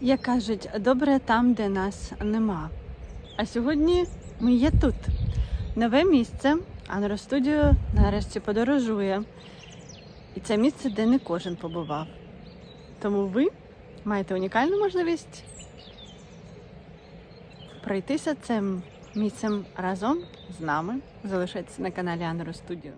Як кажуть, добре там, де нас нема. А сьогодні ми є тут. Нове місце. Анро Студіо нарешті подорожує. І це місце, де не кожен побував. Тому ви маєте унікальну можливість пройтися цим місцем разом з нами. Залишайтеся на каналі Анро Студіо.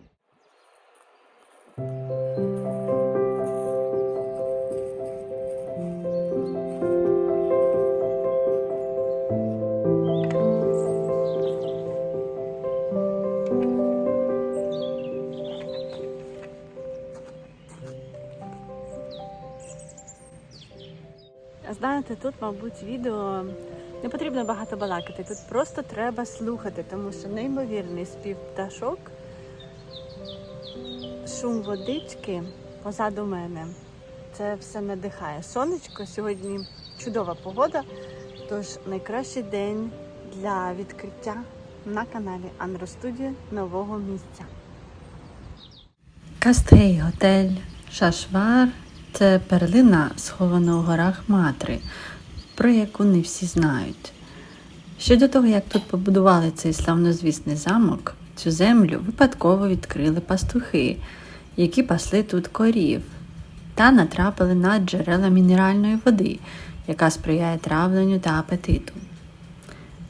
Знаєте, тут, мабуть, відео не потрібно багато балакати. Тут просто треба слухати, тому що неймовірний спів пташок, шум водички позаду мене. Це все надихає. Сонечко сьогодні чудова погода, тож найкращий день для відкриття на каналі Андростудіо нового місця. Кастей готель Шашвар це перлина, схована у горах Матри, про яку не всі знають. Ще до того, як тут побудували цей славнозвісний замок, цю землю випадково відкрили пастухи, які пасли тут корів, та натрапили на джерела мінеральної води, яка сприяє травленню та апетиту.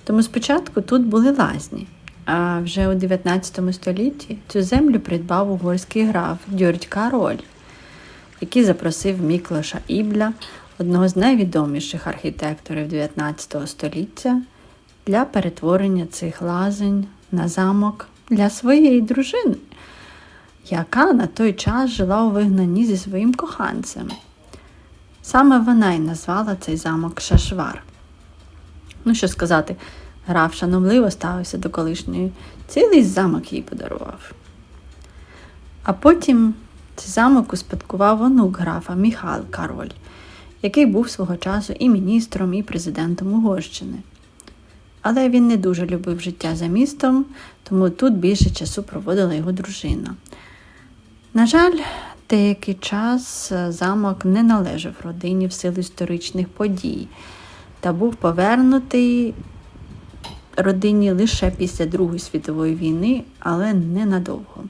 Тому спочатку тут були лазні, а вже у 19 столітті цю землю придбав угорський граф Дьордь Кароль, який запросив Міклоша Ібля, одного з найвідоміших архітекторів 19 століття, для перетворення цих лазень на замок для своєї дружини, яка на той час жила у вигнанні зі своїм коханцем. Саме вона й назвала цей замок Шашвар. Ну, що сказати, граф шанобливо ставився до колишньої, цілий замок їй подарував. А потім замок успадкував онук графа Міхал Кароль, який був свого часу і міністром, і президентом Угорщини. Але він не дуже любив життя за містом, тому тут більше часу проводила його дружина. На жаль, деякий час замок не належав родині в силу історичних подій та був повернутий родині лише після Другої світової війни, але ненадовго.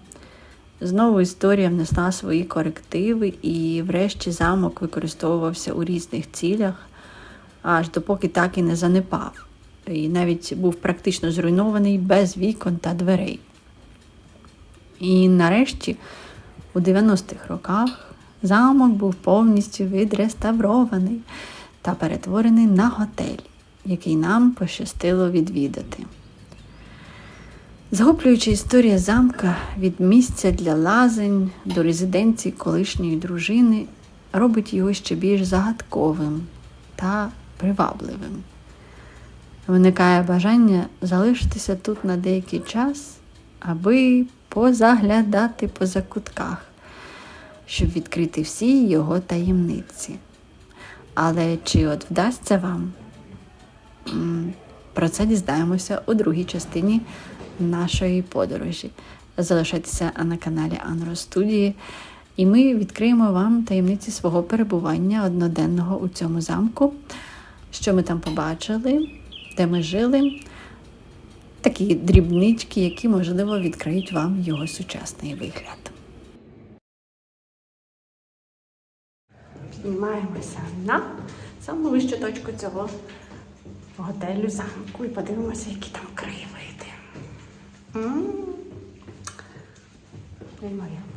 Знову історія внесла свої корективи, і врешті замок використовувався у різних цілях, аж допоки так і не занепав. І навіть був практично зруйнований без вікон та дверей. І нарешті, у 90-х роках, замок був повністю відреставрований та перетворений на готель, який нам пощастило відвідати. Захоплююча історія замка від місця для лазень до резиденції колишньої дружини робить його ще більш загадковим та привабливим. Виникає бажання залишитися тут на деякий час, аби позаглядати по закутках, щоб відкрити всі його таємниці. Але чи от вдасться вам? Про це дізнаємося у другій частині нашої подорожі. Залишайтеся на каналі Анро Студії, і ми відкриємо вам таємниці свого перебування одноденного у цьому замку, що ми там побачили, де ми жили. Такі дрібнички, які, можливо, відкриють вам його сучасний вигляд. Піднімаємося на саму вищу точку цього готелю замку і подивимося, які там краєвиди. М. Неймовірно.